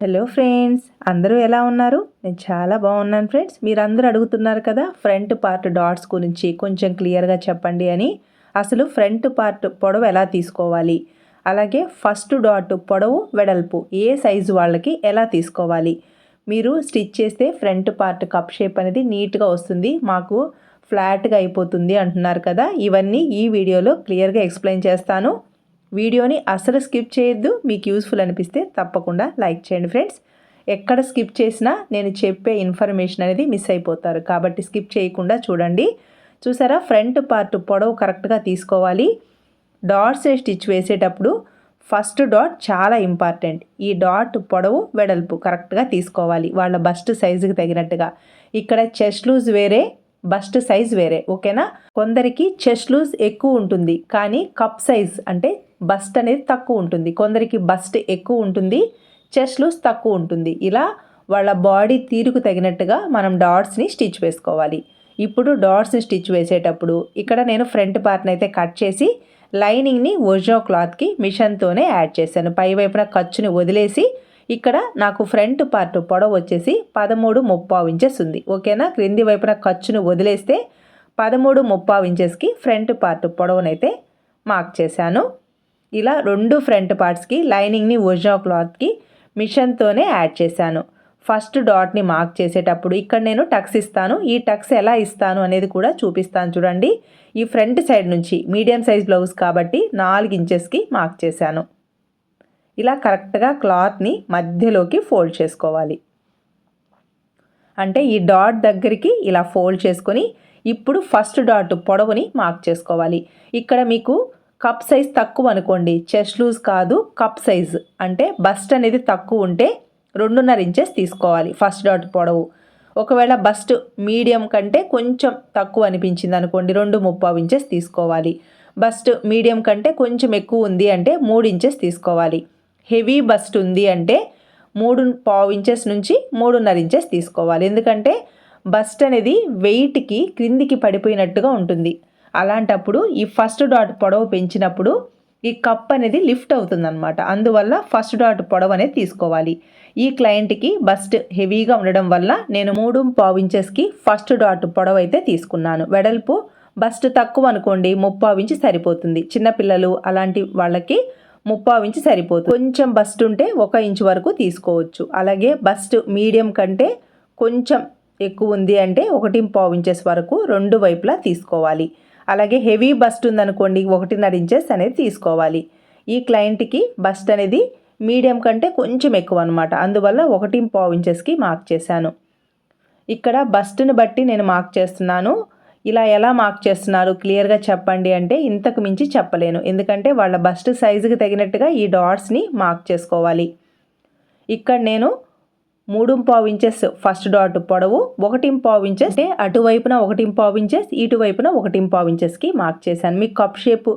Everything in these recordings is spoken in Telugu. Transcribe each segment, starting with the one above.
హలో ఫ్రెండ్స్ అందరూ ఎలా ఉన్నారు? నేను చాలా బాగున్నాను ఫ్రెండ్స్ మీరందరూ అడుగుతున్నారు కదా ఫ్రంట్ పార్ట్ డాట్స్ గురించి కొంచెం క్లియర్గా చెప్పండి అని. అసలు ఫ్రంట్ పార్ట్ పొడవు ఎలా తీసుకోవాలి? అలాగే ఫస్ట్ డాట్ పొడవు వెడల్పు ఏ సైజు వాళ్ళకి ఎలా తీసుకోవాలి? మీరు స్టిచ్ చేస్తే ఫ్రంట్ పార్ట్ కప్ షేప్ అనేది నీట్గా వస్తుంది. మాకు ఫ్లాట్గా అయిపోతుంది అంటున్నారు కదా ఇవన్నీ ఈ వీడియోలో క్లియర్గా ఎక్స్ప్లెయిన్ చేస్తాను. వీడియోని అసలు స్కిప్ చేయొద్దు. మీకు యూస్ఫుల్ అనిపిస్తే తప్పకుండా లైక్ చేయండి ఫ్రెండ్స్. ఎక్కడ స్కిప్ చేసినా నేను చెప్పే ఇన్ఫర్మేషన్ అనేది మిస్ అయిపోతారు. కాబట్టి స్కిప్ చేయకుండా చూడండి. చూసారా? ఫ్రంట్ పార్ట్ పొడవు కరెక్ట్గా తీసుకోవాలి. డాట్స్ స్టిచ్ వేసేటప్పుడు ఫస్ట్ డాట్ చాలా ఇంపార్టెంట్. ఈ డాట్ పొడవు వెడల్పు కరెక్ట్గా తీసుకోవాలి. వాళ్ళ బస్ట్ సైజుకి తగినట్టుగా. ఇక్కడ చెస్ట్ లూజ్ వేరే బస్ట్ సైజ్ వేరే. ఓకేనా? కొందరికి చెస్ట్ లూజ్ ఎక్కువ ఉంటుంది. కానీ కప్ సైజ్ అంటే బస్ట్ అనేది తక్కువ ఉంటుంది. కొందరికి బస్ట్ ఎక్కువ ఉంటుంది. చెస్ట్ లూస్ తక్కువ ఉంటుంది. ఇలా వాళ్ళ బాడీ తీరుకు తగినట్టుగా మనం డాట్స్ని స్టిచ్ వేసుకోవాలి. ఇప్పుడు డాట్స్ని స్టిచ్ వేసేటప్పుడు ఇక్కడ నేను ఫ్రంట్ పార్ట్ని అయితే కట్ చేసి లైనింగ్ని ఒరిజినల్ క్లాత్కి మిషన్తోనే యాడ్ చేశాను. పై వైపున ఖర్చుని వదిలేసి ఇక్కడ నాకు ఫ్రంట్ పార్ట్ పొడవు వచ్చేసి పదమూడు ముప్పావు ఇంచెస్ ఉంది. ఓకేనా? క్రింది వైపున ఖర్చును వదిలేస్తే పదమూడు ముప్పావు ఇంచెస్కి ఫ్రంట్ పార్ట్ పొడవునైతే మార్క్ చేశాను. ఇలా రెండు ఫ్రంట్ పార్ట్స్కి లైనింగ్ని ఒరిజినల్ క్లాత్కి మిషన్తోనే యాడ్ చేశాను. ఫస్ట్ డాట్ని మార్క్ చేసేటప్పుడు ఇక్కడ నేను టక్స్ ఇస్తాను. ఈ టక్స్ ఎలా ఇస్తాను అనేది కూడా చూపిస్తాను చూడండి. ఈ ఫ్రంట్ సైడ్ నుంచి మీడియం సైజ్ బ్లౌజ్ కాబట్టి నాలుగు ఇంచెస్కి మార్క్ చేశాను. ఇలా కరెక్ట్గా క్లాత్ని మధ్యలోకి ఫోల్డ్ చేసుకోవాలి. అంటే ఈ డాట్ దగ్గరికి ఇలా ఫోల్డ్ చేసుకొని ఇప్పుడు ఫస్ట్ డాట్ పొడవుని మార్క్ చేసుకోవాలి. ఇక్కడ మీకు కప్ సైజ్ తక్కువ అనుకోండి. చెస్ట్ లూజ్ కాదు కప్ సైజ్. అంటే బస్ట్ అనేది తక్కువ ఉంటే రెండున్నర ఇంచెస్ తీసుకోవాలి. ఫస్ట్ డాట్ పొడవు. ఒకవేళ బస్ట్ మీడియం కంటే కొంచెం తక్కువ అనిపించింది అనుకోండి రెండు ముప్పావు ఇంచెస్ తీసుకోవాలి. బస్ట్ మీడియం కంటే కొంచెం ఎక్కువ ఉంది అంటే మూడు ఇంచెస్ తీసుకోవాలి. హెవీ బస్ట్ ఉంది అంటే మూడు పావు ఇంచెస్ నుంచి మూడున్నర ఇంచెస్ తీసుకోవాలి. ఎందుకంటే బస్ట్ అనేది వెయిట్కి క్రిందికి పడిపోయినట్టుగా ఉంటుంది. అలాంటప్పుడు ఈ ఫస్ట్ డాట్ పొడవు పెంచినప్పుడు ఈ కప్ అనేది లిఫ్ట్ అవుతుందన్నమాట. అందువల్ల ఫస్ట్ డాట్ పొడవు అనేది తీసుకోవాలి. ఈ క్లయింట్కి బస్ట్ హెవీగా ఉండడం వల్ల నేను మూడు పావు ఇంచెస్కి ఫస్ట్ డాట్ పొడవు అయితే తీసుకున్నాను. వెడల్పు బస్ట్ తక్కువ అనుకోండి ముప్పావు ఇంచు సరిపోతుంది. చిన్నపిల్లలు అలాంటి వాళ్ళకి ముప్పావు ఇంచు సరిపోతుంది. కొంచెం బస్ట్ ఉంటే ఒక ఇంచు వరకు తీసుకోవచ్చు. అలాగే బస్ట్ మీడియం కంటే కొంచెం ఎక్కువ ఉంది అంటే ఒకటి పావు ఇంచెస్ వరకు రెండు వైపులా తీసుకోవాలి. అలాగే హెవీ బస్ట్ ఉందనుకోండి ఒకటిన్నర ఇంచెస్ అనేది తీసుకోవాలి. ఈ క్లయింట్కి బస్ట్ అనేది మీడియం కంటే కొంచెం ఎక్కువ అనమాట అందువల్ల ఒకటి పావు ఇంచెస్కి మార్క్ చేశాను. ఇక్కడ బస్ట్ని బట్టి నేను మార్క్ చేస్తున్నాను. ఇలా ఎలా మార్క్ చేస్తున్నారు? క్లియర్గా చెప్పండి అంటే ఇంతకు మించి చెప్పలేను. ఎందుకంటే వాళ్ళ బస్ట్ సైజుకి తగినట్టుగా ఈ డాట్స్ని మార్క్ చేసుకోవాలి. ఇక్కడ నేను మూడు పావు ఇంచెస్ ఫస్ట్ డాట్ పొడవు ఒకటి పావు ఇంచెస్ అంటే అటువైపున ఒకటి పావు ఇంచెస్ ఇటువైపున ఒకటి పావు ఇంచెస్కి మార్క్ చేశాను. మీకు కప్ షేప్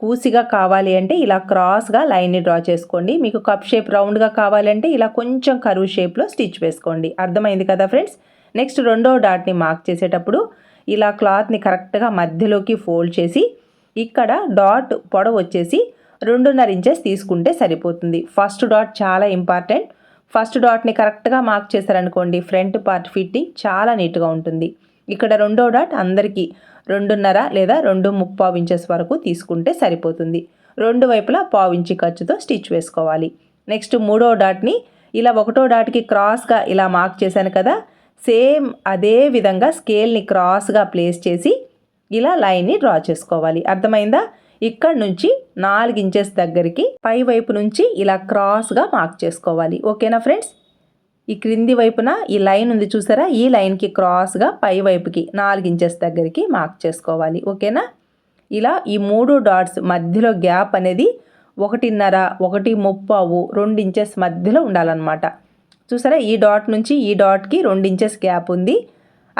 కూసిగా కావాలి అంటే ఇలా క్రాస్గా లైన్ని డ్రా చేసుకోండి. మీకు కప్ షేప్ రౌండ్గా కావాలంటే ఇలా కొంచెం కరువు షేప్లో స్టిచ్ వేసుకోండి. అర్థమైంది కదా ఫ్రెండ్స్? నెక్స్ట్ రెండో డాట్ని మార్క్ చేసేటప్పుడు ఇలా క్లాత్ని కరెక్ట్గా మధ్యలోకి ఫోల్డ్ చేసి ఇక్కడ డాట్ పొడవు వచ్చేసి రెండున్నర ఇంచెస్ తీసుకుంటే సరిపోతుంది. ఫస్ట్ డాట్ చాలా ఇంపార్టెంట్. ఫస్ట్ డాట్ని కరెక్ట్గా మార్క్ చేశారనుకోండి ఫ్రంట్ పార్ట్ ఫిట్టింగ్ చాలా నీట్గా ఉంటుంది. ఇక్కడ రెండో డాట్ అందరికీ రెండున్నర లేదా రెండు ముప్పావు ఇంచెస్ వరకు తీసుకుంటే సరిపోతుంది. రెండు వైపులా పావు ఇంచి ఖర్చుతో స్టిచ్ వేసుకోవాలి. నెక్స్ట్ మూడో డాట్ని ఇలా ఒకటో డాట్కి క్రాస్గా ఇలా మార్క్ చేశాను కదా సేమ్ అదే విధంగా స్కేల్ని క్రాస్గా ప్లేస్ చేసి ఇలా లైన్ని డ్రా చేసుకోవాలి. అర్థమైందా? ఇక్కడ నుంచి నాలుగు ఇంచెస్ దగ్గరికి పై వైపు నుంచి ఇలా క్రాస్గా మార్క్ చేసుకోవాలి. ఓకేనా ఫ్రెండ్స్ ఈ క్రింది వైపున ఈ లైన్ ఉంది చూసారా? ఈ లైన్కి క్రాస్గా పై వైపుకి నాలుగు ఇంచెస్ దగ్గరికి మార్క్ చేసుకోవాలి. ఓకేనా ఇలా ఈ మూడు డాట్స్ మధ్యలో గ్యాప్ అనేది ఒకటిన్నర ఒకటి ముప్పావు రెండు ఇంచెస్ మధ్యలో ఉండాలన్నమాట. చూసారా? ఈ డాట్ నుంచి ఈ డాట్కి రెండు ఇంచెస్ గ్యాప్ ఉంది.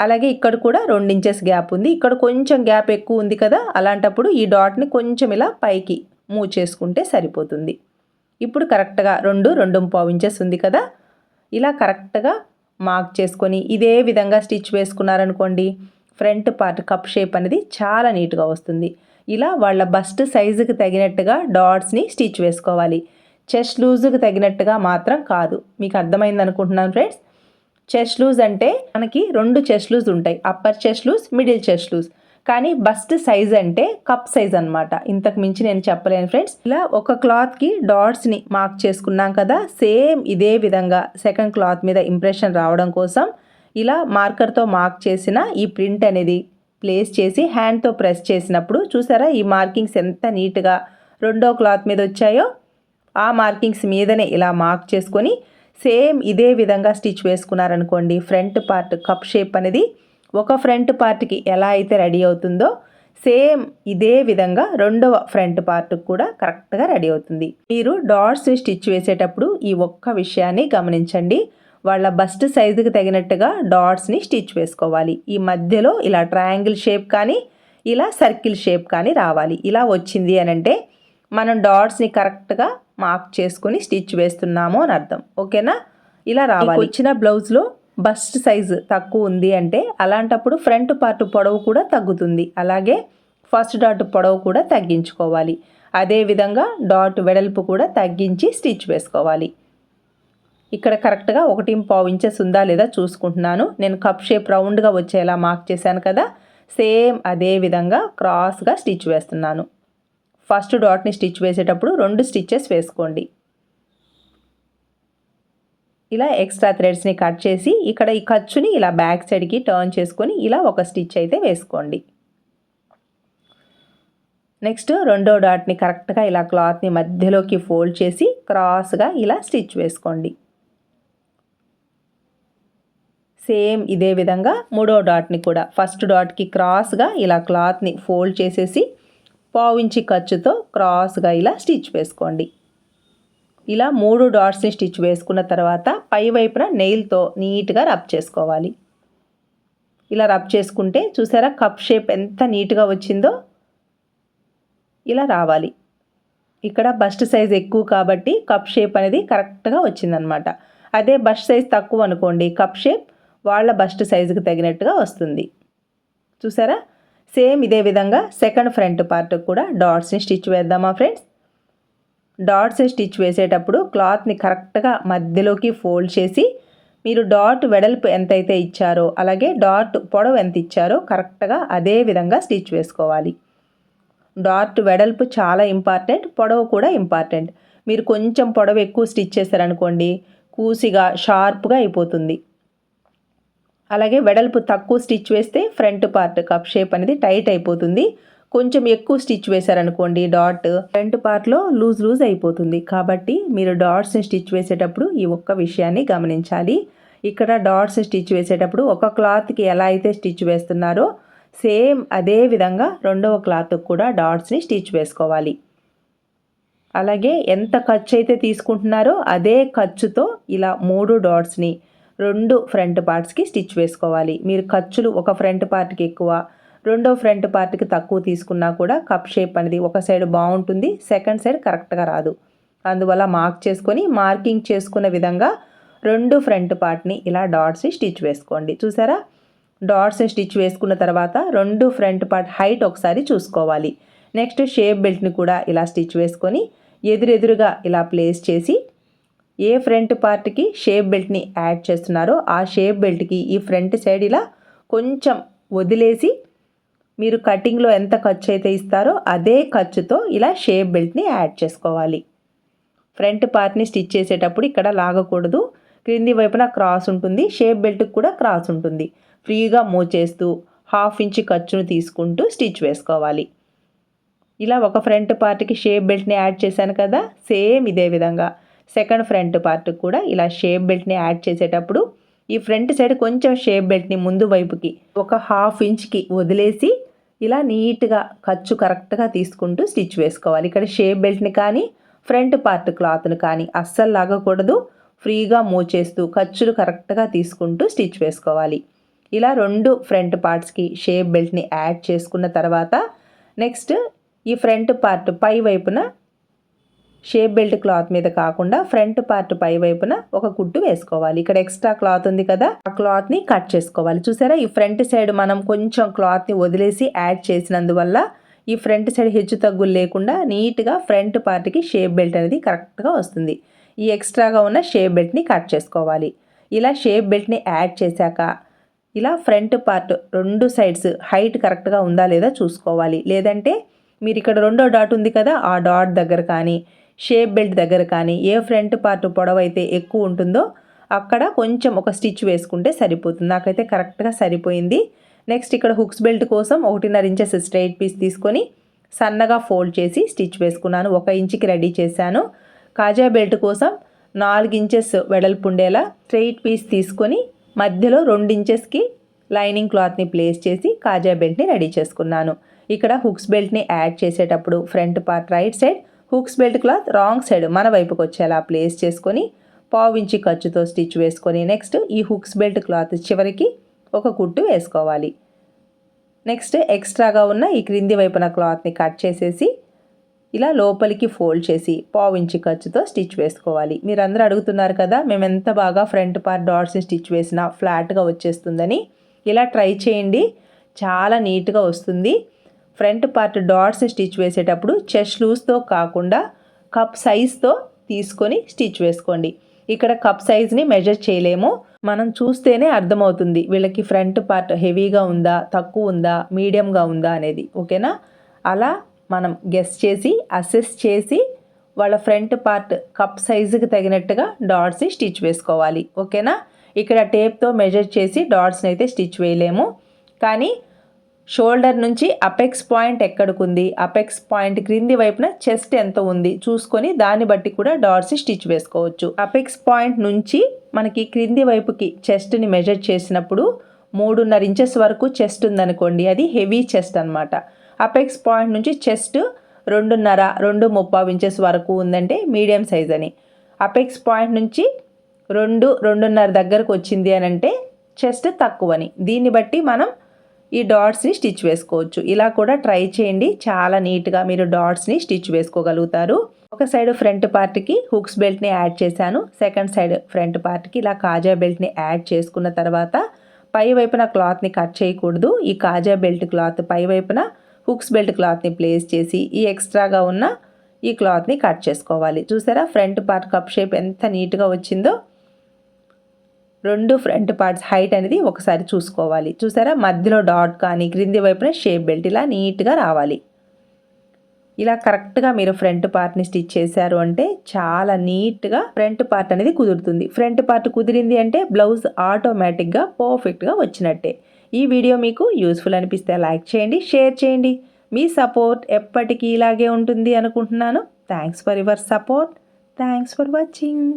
అలాగే ఇక్కడ కూడా రెండు ఇంచెస్ గ్యాప్ ఉంది. ఇక్కడ కొంచెం గ్యాప్ ఎక్కువ ఉంది కదా అలాంటప్పుడు ఈ డాట్ని కొంచెం ఇలా పైకి మూవ్ చేసుకుంటే సరిపోతుంది. ఇప్పుడు కరెక్ట్గా రెండు రెండు పావు ఇంచెస్ ఉంది కదా ఇలా కరెక్ట్గా మార్క్ చేసుకొని ఇదే విధంగా స్టిచ్ వేసుకున్నారనుకోండి ఫ్రంట్ పార్ట్ కప్ షేప్ అనేది చాలా నీట్గా వస్తుంది. ఇలా వాళ్ళ బస్ట్ సైజుకి తగినట్టుగా డాట్స్ని స్టిచ్ వేసుకోవాలి. చెస్ట్ లూజుకి తగినట్టుగా మాత్రం కాదు. మీకు అర్థమైంది అనుకుంటున్నాను ఫ్రెండ్స్? చెస్ట్ లూజ్ అంటే మనకి రెండు చెస్ట్ లూజ్ ఉంటాయి. Upper chest loose middle chest loose కానీ బస్ట్ సైజ్ అంటే కప్ సైజ్ అనమాట ఇంతకు మించి నేను చెప్పలేను ఫ్రెండ్స్ ఇలా ఒక క్లాత్కి డాట్స్ని మార్క్ చేసుకున్నాం కదా సేమ్ ఇదే విధంగా సెకండ్ క్లాత్ మీద ఇంప్రెషన్ రావడం కోసం ఇలా మార్కర్తో మార్క్ చేసిన ఈ ప్రింట్ అనేది ప్లేస్ చేసి హ్యాండ్తో ప్రెస్ చేసినప్పుడు చూసారా ఈ మార్కింగ్స్ ఎంత నీట్గా రెండో క్లాత్ మీద వచ్చాయో? ఆ మార్కింగ్స్ మీదనే ఇలా మార్క్ చేసుకొని సేమ్ ఇదే విధంగా స్టిచ్ వేసుకున్నారనుకోండి ఫ్రంట్ పార్ట్ కప్ షేప్ అనేది ఒక ఫ్రంట్ పార్ట్కి ఎలా అయితే రెడీ అవుతుందో సేమ్ ఇదే విధంగా రెండవ ఫ్రంట్ పార్ట్ కూడా కరెక్ట్గా రెడీ అవుతుంది. మీరు డాట్స్ స్టిచ్ వేసేటప్పుడు ఈ ఒక్క విషయాన్ని గమనించండి. వాళ్ళ బస్ట్ సైజుకి తగినట్టుగా డాట్స్ని స్టిచ్ వేసుకోవాలి. ఈ మధ్యలో ఇలా ట్రయాంగిల్ షేప్ కానీ ఇలా సర్కిల్ షేప్ కానీ రావాలి. ఇలా వచ్చింది అని అంటే మనం డాట్స్ని కరెక్ట్గా మార్క్ చేసుకొని స్టిచ్ వేస్తున్నాము అని అర్థం. ఓకేనా? ఇలా రావాలి. వచ్చిన బ్లౌజ్లో బస్ట్ సైజ్ తక్కువ ఉంది అంటే అలాంటప్పుడు ఫ్రంట్ పార్ట్ పొడవు కూడా తగ్గుతుంది. అలాగే ఫస్ట్ డాట్ పొడవు కూడా తగ్గించుకోవాలి. అదేవిధంగా డాట్ వెడల్పు కూడా తగ్గించి స్టిచ్ వేసుకోవాలి. ఇక్కడ కరెక్ట్గా ఒకటి పావు ఇంచెస్ ఉందా లేదా చూసుకుంటున్నాను. నేను కప్ షేప్ రౌండ్గా వచ్చేలా మార్క్ చేశాను కదా. సేమ్ అదే విధంగా క్రాస్గా స్టిచ్ వేస్తున్నాను. ఫస్ట్ డాట్ని స్టిచ్ వేసేటప్పుడు రెండు స్టిచ్చెస్ వేసుకోండి. ఇలా ఎక్స్ట్రా థ్రెడ్స్ని కట్ చేసి ఇక్కడ ఈ ఖర్చుని ఇలా బ్యాక్ సైడ్కి టర్న్ చేసుకొని ఇలా ఒక స్టిచ్ అయితే వేసుకోండి. నెక్స్ట్ రెండో డాట్ని కరెక్ట్గా ఇలా క్లాత్ని మధ్యలోకి ఫోల్డ్ చేసి క్రాస్గా ఇలా స్టిచ్ వేసుకోండి. సేమ్ ఇదే విధంగా మూడో డాట్ని కూడా ఫస్ట్ డాట్కి క్రాస్గా ఇలా క్లాత్ని ఫోల్డ్ చేసేసి పావించి ఖర్చుతో క్రాస్గా ఇలా స్టిచ్ వేసుకోండి. ఇలా మూడు డాట్స్ని స్టిచ్ వేసుకున్న తర్వాత పై వైపున నెయిల్తో నీట్గా రబ్ చేసుకోవాలి. ఇలా రబ్ చేసుకుంటే చూసారా కప్ షేప్ ఎంత నీట్గా వచ్చిందో? ఇలా రావాలి. ఇక్కడ బస్ట్ సైజ్ ఎక్కువ కాబట్టి కప్ షేప్ అనేది కరెక్ట్గా వచ్చిందనమాట. అదే బస్ట్ సైజ్ తక్కువ అనుకోండి కప్ షేప్ వాళ్ళ బస్ట్ సైజుకి తగినట్టుగా వస్తుంది. చూసారా? సేమ్ ఇదే విధంగా సెకండ్ ఫ్రంట్ పార్ట్ కూడా డాట్స్ని స్టిచ్ వేద్దామా ఫ్రెండ్స్? డాట్స్ స్టిచ్ వేసేటప్పుడు క్లాత్ని కరెక్ట్గా మధ్యలోకి ఫోల్డ్ చేసి మీరు డాట్ వెడల్పు ఎంతైతే ఇచ్చారో అలాగే డాట్ పొడవు ఎంత ఇచ్చారో కరెక్ట్గా అదే విధంగా స్టిచ్ వేసుకోవాలి. డాట్ వెడల్పు చాలా ఇంపార్టెంట్ పొడవు కూడా ఇంపార్టెంట్. మీరు కొంచెం పొడవు ఎక్కువ స్టిచ్ చేశారనుకోండి కూసిగా షార్ప్గా అయిపోతుంది. అలాగే వెడల్పు తక్కువ స్టిచ్ వేస్తే ఫ్రంట్ పార్ట్ కప్ షేప్ అనేది టైట్ అయిపోతుంది. కొంచెం ఎక్కువ స్టిచ్ వేశారనుకోండి డాట్ ఫ్రంట్ పార్ట్లో లూజ్ లూజ్ అయిపోతుంది. కాబట్టి మీరు డాట్స్ని స్టిచ్ వేసేటప్పుడు ఈ ఒక్క విషయాన్ని గమనించాలి. ఇక్కడ డాట్స్ స్టిచ్ వేసేటప్పుడు ఒక క్లాత్కి ఎలా అయితే స్టిచ్ వేస్తున్నారో సేమ్ అదే విధంగా రెండవ క్లాత్కి కూడా డాట్స్ని స్టిచ్ వేసుకోవాలి. అలాగే ఎంత ఖర్చు అయితే తీసుకుంటున్నారో అదే ఖర్చుతో ఇలా మూడు డాట్స్ని రెండు ఫ్రంట్ పార్ట్స్కి స్టిచ్ వేసుకోవాలి. మీరు ఖర్చులు ఒక ఫ్రంట్ పార్ట్కి ఎక్కువ రెండో ఫ్రంట్ పార్ట్కి తక్కువ తీసుకున్నా కూడా కప్ షేప్ అనేది ఒక సైడ్ బాగుంటుంది సెకండ్ సైడ్ కరెక్ట్గా రాదు. అందువల్ల మార్క్ చేసుకొని మార్కింగ్ చేసుకున్న విధంగా రెండు ఫ్రంట్ పార్ట్ని ఇలా డాట్స్ స్టిచ్ వేసుకోండి. చూసారా? డాట్స్ స్టిచ్ వేసుకున్న తర్వాత రెండు ఫ్రంట్ పార్ట్ హైట్ ఒకసారి చూసుకోవాలి. నెక్స్ట్ షేప్ బెల్ట్ని కూడా ఇలా స్టిచ్ వేసుకొని ఎదురెదురుగా ఇలా ప్లేస్ చేసి ఏ ఫ్రంట్ పార్ట్కి షేప్ బెల్ట్ని యాడ్ చేస్తున్నారో ఆ షేప్ బెల్ట్కి ఈ ఫ్రంట్ సైడ్ ఇలా కొంచెం వదిలేసి మీరు కటింగ్లో ఎంత ఖర్చు అయితే ఇస్తారో అదే ఖర్చుతో ఇలా షేప్ బెల్ట్ని యాడ్ చేసుకోవాలి. ఫ్రంట్ పార్ట్ని స్టిచ్ చేసేటప్పుడు ఇక్కడ లాగకూడదు. క్రింది వైపున క్రాస్ ఉంటుంది. షేప్ బెల్ట్కి కూడా క్రాస్ ఉంటుంది. ఫ్రీగా మూవ్ చేస్తూ హాఫ్ ఇంచ్ ఖర్చును తీసుకుంటూ స్టిచ్ వేసుకోవాలి. ఇలా ఒక ఫ్రంట్ పార్ట్కి షేప్ బెల్ట్ని యాడ్ చేశాను కదా సేమ్ ఇదే విధంగా. సెకండ్ ఫ్రంట్ పార్ట్ కూడా ఇలా షేప్ బెల్ట్ని యాడ్ చేసేటప్పుడు ఈ ఫ్రంట్ సైడ్ కొంచెం షేప్ బెల్ట్ని ముందు వైపుకి ఒక హాఫ్ ఇంచ్కి వదిలేసి ఇలా నీట్గా ఖర్చు కరెక్ట్గా తీసుకుంటూ స్టిచ్ వేసుకోవాలి. ఇక్కడ షేప్ బెల్ట్ని కానీ ఫ్రంట్ పార్ట్ క్లాత్ని కానీ అస్సలు లాగకూడదు. ఫ్రీగా మూవ్ చేస్తూ ఖర్చులు కరెక్ట్గా తీసుకుంటూ స్టిచ్ వేసుకోవాలి. ఇలా రెండు ఫ్రంట్ పార్ట్స్కి షేప్ బెల్ట్ని యాడ్ చేసుకున్న తర్వాత నెక్స్ట్ ఈ ఫ్రంట్ పార్ట్ పై వైపున షేప్ బెల్ట్ క్లాత్ మీద కాకుండా ఫ్రంట్ పార్ట్ పై వైపున ఒక కుట్టు వేసుకోవాలి. ఇక్కడ ఎక్స్ట్రా క్లాత్ ఉంది కదా ఆ క్లాత్ని కట్ చేసుకోవాలి. చూసారా? ఈ ఫ్రంట్ సైడ్ మనం కొంచెం క్లాత్ని వదిలేసి యాడ్ చేసినందువల్ల ఈ ఫ్రంట్ సైడ్ హెచ్చు తగ్గులు లేకుండా నీట్గా ఫ్రంట్ పార్ట్కి షేప్ బెల్ట్ అనేది కరెక్ట్గా వస్తుంది. ఈ ఎక్స్ట్రాగా ఉన్న షేప్ బెల్ట్ని కట్ చేసుకోవాలి. ఇలా షేప్ బెల్ట్ని యాడ్ చేశాక ఇలా ఫ్రంట్ పార్ట్ రెండు సైడ్స్ హైట్ కరెక్ట్గా ఉందా లేదా చూసుకోవాలి. లేదంటే మీరు ఇక్కడ రెండో డాట్ ఉంది కదా ఆ డాట్ దగ్గర కానీ షేప్ బెల్ట్ దగ్గర కానీ ఏ ఫ్రంట్ పార్ట్ పొడవైతే ఎక్కువ ఉంటుందో అక్కడ కొంచెం ఒక స్టిచ్ వేసుకుంటే సరిపోతుంది. నాకైతే కరెక్ట్గా సరిపోయింది. నెక్స్ట్ ఇక్కడ హుక్స్ బెల్ట్ కోసం ఒకటిన్నర ఇంచెస్ స్ట్రైట్ పీస్ తీసుకొని సన్నగా ఫోల్డ్ చేసి స్టిచ్ వేసుకున్నాను. ఒక ఇంచుకి రెడీ చేశాను. కాజా బెల్ట్ కోసం నాలుగు ఇంచెస్ వెడల్పు ఉండేలా స్ట్రైట్ పీస్ తీసుకొని మధ్యలో రెండు ఇంచెస్కి లైనింగ్ క్లాత్ని ప్లేస్ చేసి కాజా బెల్ట్ని రెడీ చేసుకున్నాను. ఇక్కడ హుక్స్ బెల్ట్ని యాడ్ చేసేటప్పుడు front part right side hooks belt cloth wrong side మన వైపుకి వచ్చేలా ప్లేస్ చేసుకొని పావించి ఖర్చుతో స్టిచ్ వేసుకొని నెక్స్ట్ ఈ హుక్స్ బెల్ట్ క్లాత్ చివరికి ఒక కుట్టు వేసుకోవాలి. నెక్స్ట్ ఎక్స్ట్రాగా ఉన్న ఈ క్రింది వైపున క్లాత్ని కట్ చేసేసి ఇలా లోపలికి ఫోల్డ్ చేసి పావించి ఖర్చుతో స్టిచ్ వేసుకోవాలి. మీరు అందరూ అడుగుతున్నారు కదా మేము ఎంత బాగా ఫ్రంట్ పార్ట్ డాట్స్ని స్టిచ్ వేసినా ఫ్లాట్గా వచ్చేస్తుందని. ఇలా ట్రై చేయండి. చాలా నీట్గా వస్తుంది. ఫ్రంట్ పార్ట్ డాట్స్ స్టిచ్ వేసేటప్పుడు చెస్ట్ లూస్తో కాకుండా కప్ సైజ్తో తీసుకొని స్టిచ్ వేసుకోండి. ఇక్కడ కప్ సైజ్ని మెజర్ చేయలేము. మనం చూస్తేనే అర్థమవుతుంది వీళ్ళకి ఫ్రంట్ పార్ట్ హెవీగా ఉందా తక్కువ ఉందా మీడియంగా ఉందా అనేది. ఓకేనా? అలా మనం గెస్ చేసి అసెస్ చేసి వాళ్ళ ఫ్రంట్ పార్ట్ కప్ సైజుకి తగినట్టుగా డాట్స్ స్టిచ్ వేసుకోవాలి. ఓకేనా? ఇక్కడ టేప్తో మెజర్ చేసి డాట్స్ని అయితే స్టిచ్ వేయలేము. కానీ షోల్డర్ నుంచి అపెక్స్ పాయింట్ ఎక్కడికి ఉంది అపెక్స్ పాయింట్ క్రింది వైపున చెస్ట్ ఎంత ఉంది? చూసుకొని దాన్ని బట్టి కూడా డాట్స్ స్టిచ్ వేసుకోవచ్చు. అపెక్స్ పాయింట్ నుంచి మనకి క్రింది వైపుకి చెస్ట్ని మెజర్ చేసినప్పుడు మూడున్నర ఇంచెస్ వరకు చెస్ట్ ఉందనుకోండి అది హెవీ చెస్ట్ అనమాట అపెక్స్ పాయింట్ నుంచి చెస్ట్ రెండున్నర రెండు ముప్పావు ఇంచెస్ వరకు ఉందంటే మీడియం సైజ్ అని. అపెక్స్ పాయింట్ నుంచి రెండు రెండున్నర దగ్గరకు వచ్చింది అని అంటే చెస్ట్ తక్కువని. దీన్ని బట్టి మనం ఈ డాట్స్ని స్టిచ్ వేసుకోవచ్చు. ఇలా కూడా ట్రై చేయండి. చాలా నీట్గా మీరు డాట్స్ని స్టిచ్ వేసుకోగలుగుతారు. ఒక సైడ్ ఫ్రంట్ పార్ట్కి హుక్స్ బెల్ట్ని యాడ్ చేశాను. సెకండ్ సైడ్ ఫ్రంట్ పార్ట్కి ఇలా కాజా బెల్ట్ని యాడ్ చేసుకున్న తర్వాత పై వైపున క్లాత్ని కట్ చేయకూడదు. ఈ కాజా బెల్ట్ క్లాత్ పై వైపున హుక్స్ బెల్ట్ క్లాత్ని ప్లేస్ చేసి ఈ ఎక్స్ట్రాగా ఉన్న ఈ క్లాత్ని కట్ చేసుకోవాలి. చూసారా? ఫ్రంట్ పార్ట్ కప్ షేప్ ఎంత నీట్గా వచ్చిందో. రెండు ఫ్రంట్ పార్ట్స్ హైట్ అనేది ఒకసారి చూసుకోవాలి. చూసారా? మధ్యలో డాట్ కానీ క్రింది వైపున షేప్ బెల్ట్ ఇలా నీట్గా రావాలి. ఇలా కరెక్ట్గా మీరు ఫ్రంట్ పార్ట్ని స్టిచ్ చేశారు అంటే చాలా నీట్గా ఫ్రంట్ పార్ట్ అనేది కుదురుతుంది. ఫ్రంట్ పార్ట్ కుదిరింది అంటే బ్లౌజ్ ఆటోమేటిక్గా పర్ఫెక్ట్గా వచ్చినట్టే. ఈ వీడియో మీకు యూస్ఫుల్ అనిపిస్తే లైక్ చేయండి షేర్ చేయండి. మీ సపోర్ట్ ఎప్పటికీ ఇలాగే ఉంటుంది అనుకుంటున్నాను. Thanks for your support. Thanks for watching.